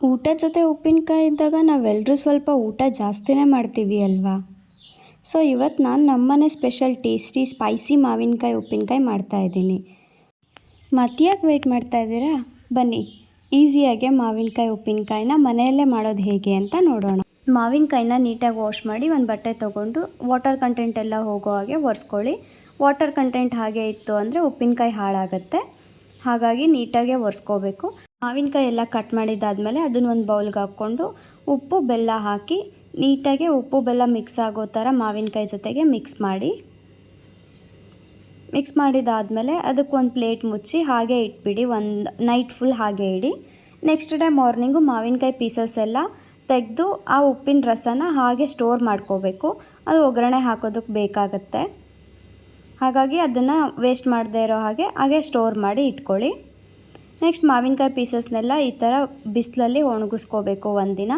ಊಟ ಜೊತೆ ಉಪ್ಪಿನಕಾಯಿ ಇದ್ದಾಗ ನಾವೆಲ್ಲರೂ ಸ್ವಲ್ಪ ಊಟ ಜಾಸ್ತಿನೇ ಮಾಡ್ತೀವಿ ಅಲ್ವಾ? ಸೊ ಇವತ್ತು ನಾನು ನಮ್ಮನೆ ಸ್ಪೆಷಲ್ ಟೇಸ್ಟಿ ಸ್ಪೈಸಿ ಮಾವಿನಕಾಯಿ, ಉಪ್ಪಿನಕಾಯಿ ಮಾಡ್ತಾಯಿದ್ದೀನಿ ಮತ್ತ್ಯಾಕೆ ವೆಯ್ಟ್ ಮಾಡ್ತಾ ಇದ್ದೀರಾ? ಬನ್ನಿ. ಈಸಿಯಾಗೆ ಮಾವಿನಕಾಯಿ, ಉಪ್ಪಿನಕಾಯಿನ ಮನೆಯಲ್ಲೇ ಮಾಡೋದು ಹೇಗೆ ಅಂತ ನೋಡೋಣ. ಮಾವಿನಕಾಯಿನ ನೀಟಾಗಿ ವಾಶ್ ಮಾಡಿ ಒಂದು ಬಟ್ಟೆ ತೊಗೊಂಡು ವಾಟರ್ ಕಂಟೆಂಟ್ ಎಲ್ಲ ಹೋಗೋ ಹಾಗೆ ಒರೆಸ್ಕೊಳ್ಳಿ. ವಾಟರ್ ಕಂಟೆಂಟ್ ಹಾಗೆ ಇತ್ತು ಅಂದರೆ ಉಪ್ಪಿನಕಾಯಿ ಹಾಳಾಗುತ್ತೆ. ಹಾಗಾಗಿ ನೀಟಾಗೆ ಒರೆಸ್ಕೋಬೇಕು. ಮಾವಿನಕಾಯಿ ಎಲ್ಲ ಕಟ್ ಮಾಡಿದ್ದಾದಮೇಲೆ ಅದನ್ನ ಒಂದು ಬೌಲ್ಗೆ ಹಾಕ್ಕೊಂಡು ಉಪ್ಪು, ಬೆಲ್ಲ ಹಾಕಿ ನೀಟಾಗಿ ಉಪ್ಪು, ಬೆಲ್ಲ ಮಿಕ್ಸ್ ಆಗೋ ಥರ ಮಾವಿನಕಾಯಿ ಜೊತೆಗೆ ಮಿಕ್ಸ್ ಮಾಡಿ. ಮಿಕ್ಸ್ ಮಾಡಿದಾದಮೇಲೆ ಅದಕ್ಕೆ ಒಂದು ಪ್ಲೇಟ್ ಮುಚ್ಚಿ ಹಾಗೆ ಇಟ್ಬಿಡಿ, ಒಂದು ನೈಟ್ ಫುಲ್ ಹಾಗೆ ಇಡಿ. ನೆಕ್ಸ್ಟ್ ಡೇ ಮಾರ್ನಿಂಗು ಮಾವಿನಕಾಯಿ ಪೀಸಸ್ ಎಲ್ಲ ತೆಗೆದು ಆ ಉಪ್ಪಿನ ರಸನ ಹಾಗೆ ಸ್ಟೋರ್ ಮಾಡ್ಕೋಬೇಕು. ಅದು ಒಗ್ಗರಣೆ ಹಾಕೋದಕ್ಕೆ ಬೇಕಾಗತ್ತೆ. ಹಾಗಾಗಿ ಅದನ್ನು ವೇಸ್ಟ್ ಮಾಡದೇ ಇರೋ ಹಾಗೆ ಹಾಗೆ ಸ್ಟೋರ್ ಮಾಡಿ ಇಟ್ಕೊಳ್ಳಿ. ನೆಕ್ಸ್ಟ್ ಮಾವಿನಕಾಯಿ ಪೀಸಸ್ನೆಲ್ಲ ಈ ಥರ ಬಿಸಿಲಲ್ಲಿ ಒಣಗಿಸ್ಕೋಬೇಕು ಒಂದಿನ.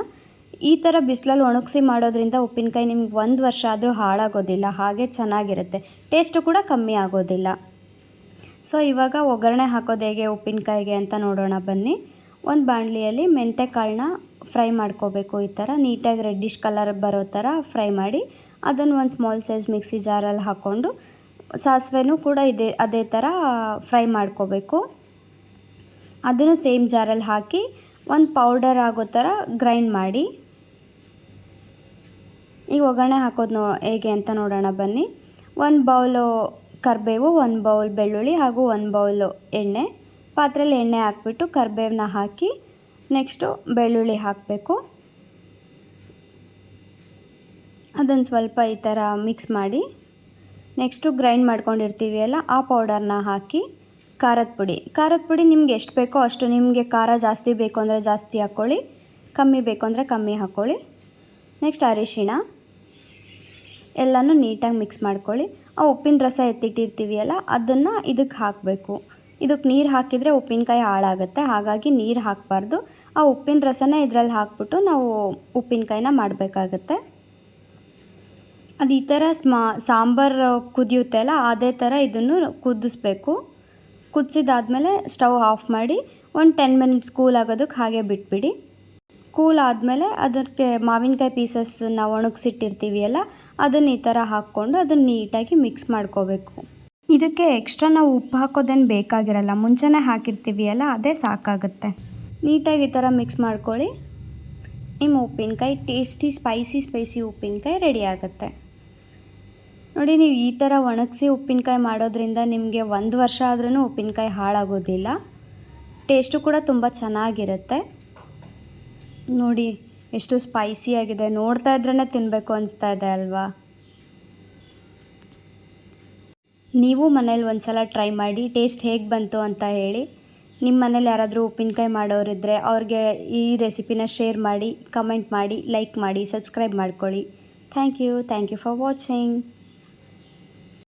ಈ ಥರ ಬಿಸಿಲಲ್ಲಿ ಒಣಗಿಸಿ ಮಾಡೋದ್ರಿಂದ ಉಪ್ಪಿನಕಾಯಿ ನಿಮ್ಗೆ ಒಂದು ವರ್ಷ ಆದರೂ ಹಾಳಾಗೋದಿಲ್ಲ, ಹಾಗೆ ಚೆನ್ನಾಗಿರುತ್ತೆ. ಟೇಸ್ಟು ಕೂಡ ಕಮ್ಮಿ ಆಗೋದಿಲ್ಲ. ಸೊ, ಇವಾಗ ಒಗ್ಗರಣೆ ಹಾಕೋದು ಹೇಗೆ, ಉಪ್ಪಿನಕಾಯಿಗೆ ಅಂತ ನೋಡೋಣ ಬನ್ನಿ. ಒಂದು ಬಾಣಲಿಯಲ್ಲಿ ಮೆಂತೆ ಕಾಳನ್ನ ಫ್ರೈ ಮಾಡ್ಕೋಬೇಕು ಈ ಥರ. ನೀಟಾಗಿ ರೆಡ್ಡಿಶ್ ಕಲರ್ ಬರೋ ಥರ ಫ್ರೈ ಮಾಡಿ ಅದನ್ನು ಒಂದು ಸ್ಮಾಲ್ ಸೈಜ್ ಮಿಕ್ಸಿ ಜಾರಲ್ಲಿ ಹಾಕ್ಕೊಂಡು ಸಾಸಿವೆನೂ ಕೂಡ ಇದೇ, ಅದೇ ಥರ ಫ್ರೈ ಮಾಡ್ಕೋಬೇಕು. ಅದನ್ನು ಸೇಮ್ ಜಾರಲ್ಲಿ ಹಾಕಿ ಒಂದು ಪೌಡರ್ ಆಗೋ ಥರ ಗ್ರೈಂಡ್ ಮಾಡಿ. ಈಗ ಒಗ್ಗರಣೆ ಹಾಕೋದು ನೋ, ಹೇಗೆ ಅಂತ ನೋಡೋಣ ಬನ್ನಿ. ಒಂದು ಬೌಲು ಕರಿಬೇವು, ಒಂದು ಬೌಲ್ ಬೆಳ್ಳುಳ್ಳಿ ಹಾಗೂ ಒಂದು ಬೌಲು ಎಣ್ಣೆ. ಪಾತ್ರೆಯಲ್ಲಿ ಎಣ್ಣೆ ಹಾಕ್ಬಿಟ್ಟು ಕರಿಬೇವನ್ನ ಹಾಕಿ ನೆಕ್ಸ್ಟು ಬೆಳ್ಳುಳ್ಳಿ ಹಾಕಬೇಕು. ಅದನ್ನು ಸ್ವಲ್ಪ ಈ ಥರ ಮಿಕ್ಸ್ ಮಾಡಿ ನೆಕ್ಸ್ಟು ಗ್ರೈಂಡ್ ಮಾಡ್ಕೊಂಡಿರ್ತೀವಿ ಅಲ್ಲ, ಆ ಪೌಡರ್ನ ಹಾಕಿ ಖಾರದ ಪುಡಿ. ಖಾರದ ಪುಡಿ ನಿಮ್ಗೆ ಎಷ್ಟು ಬೇಕೋ ಅಷ್ಟು ನಿಮಗೆ ಖಾರ ಜಾಸ್ತಿ ಬೇಕು ಅಂದರೆ ಜಾಸ್ತಿ ಹಾಕ್ಕೊಳ್ಳಿ, ಕಮ್ಮಿ ಬೇಕು ಅಂದರೆ ಕಮ್ಮಿ ಹಾಕ್ಕೊಳ್ಳಿ. ನೆಕ್ಸ್ಟ್ ಅರಿಶಿಣ. ಎಲ್ಲನೂ ನೀಟಾಗಿ ಮಿಕ್ಸ್ ಮಾಡ್ಕೊಳ್ಳಿ. ಆ ಉಪ್ಪಿನ ರಸ ಎತ್ತಿಟ್ಟಿರ್ತೀವಿ ಅಲ್ಲ ಅದನ್ನು ಇದಕ್ಕೆ ಹಾಕಬೇಕು. ಇದಕ್ಕೆ ನೀರು ಹಾಕಿದರೆ ಉಪ್ಪಿನಕಾಯಿ ಹಾಳಾಗುತ್ತೆ, ಹಾಗಾಗಿ ನೀರು ಹಾಕಬಾರ್ದು. ಆ ಉಪ್ಪಿನ ರಸನ ಇದರಲ್ಲಿ ಹಾಕ್ಬಿಟ್ಟು ನಾವು ಉಪ್ಪಿನಕಾಯಿನ ಮಾಡಬೇಕಾಗತ್ತೆ. ಅದು ಈ ಥರ ಸ್ಮಾ, ಸಾಂಬಾರು ಕುದಿಯುತ್ತೆ ಅಲ್ಲ, ಅದೇ ಥರ ಇದನ್ನು ಕುದಿಸ್ಬೇಕು. ಕುದಿಸಿದಾದ್ಮೇಲೆ ಸ್ಟವ್ ಆಫ್ ಮಾಡಿ ಒಂದು ಟೆನ್ ಮಿನಿಟ್ಸ್ ಕೂಲ್ ಆಗೋದಕ್ಕೆ ಹಾಗೆ ಬಿಟ್ಬಿಡಿ. ಕೂಲ್ ಆದಮೇಲೆ ಅದಕ್ಕೆ ಮಾವಿನಕಾಯಿ ಪೀಸಸ್ನ ಒಣಗಿಸಿಟ್ಟಿರ್ತೀವಿ ಅಲ್ಲ, ಅದನ್ನು ಈ ಥರ ಹಾಕ್ಕೊಂಡು ಅದನ್ನು ನೀಟಾಗಿ ಮಿಕ್ಸ್ ಮಾಡ್ಕೋಬೇಕು. ಇದಕ್ಕೆ ಎಕ್ಸ್ಟ್ರಾ ನಾವು ಉಪ್ಪು ಹಾಕೋದೇನು ಬೇಕಾಗಿರಲ್ಲ, ಮುಂಚೆನೇ ಹಾಕಿರ್ತೀವಿ ಅಲ್ಲ, ಅದೇ ಸಾಕಾಗುತ್ತೆ. ನೀಟಾಗಿ ಈ ಥರ ಮಿಕ್ಸ್ ಮಾಡ್ಕೊಳ್ಳಿ. ನಿಮ್ಮ ಉಪ್ಪಿನಕಾಯಿ, ಟೇಸ್ಟಿ, ಸ್ಪೈಸಿ ಸ್ಪೈಸಿ ಉಪ್ಪಿನಕಾಯಿ ರೆಡಿ ಆಗುತ್ತೆ. ನೋಡಿ, ನೀವು ಈ ಥರ ಒಣಗಿಸಿ ಉಪ್ಪಿನಕಾಯಿ ಮಾಡೋದ್ರಿಂದ ನಿಮಗೆ ಒಂದು ವರ್ಷ ಆದ್ರೂ ಉಪ್ಪಿನಕಾಯಿ ಹಾಳಾಗೋದಿಲ್ಲ. ಟೇಸ್ಟು ಕೂಡ ತುಂಬ ಚೆನ್ನಾಗಿರುತ್ತೆ. ನೋಡಿ, ಎಷ್ಟು ಸ್ಪೈಸಿಯಾಗಿದೆ ನೋಡ್ತಾ ಇದ್ರೇ ತಿನ್ನಬೇಕು ಅನಿಸ್ತಾ ಇದೆ ಅಲ್ವಾ? ನೀವು ಮನೇಲಿ ಒಂದು ಸಲ ಟ್ರೈ ಮಾಡಿ ಟೇಸ್ಟ್ ಹೇಗೆ ಬಂತು ಅಂತ ಹೇಳಿ. ನಿಮ್ಮ ಮನೇಲಿ ಯಾರಾದರೂ ಉಪ್ಪಿನಕಾಯಿ ಮಾಡೋರಿದ್ದರೆ ಅವ್ರಿಗೆ ಈ ರೆಸಿಪಿನ ಶೇರ್ ಮಾಡಿ ಕಮೆಂಟ್ ಮಾಡಿ ಲೈಕ್ ಮಾಡಿ ಸಬ್ಸ್ಕ್ರೈಬ್ ಮಾಡ್ಕೊಳ್ಳಿ. Thank you thank you for watching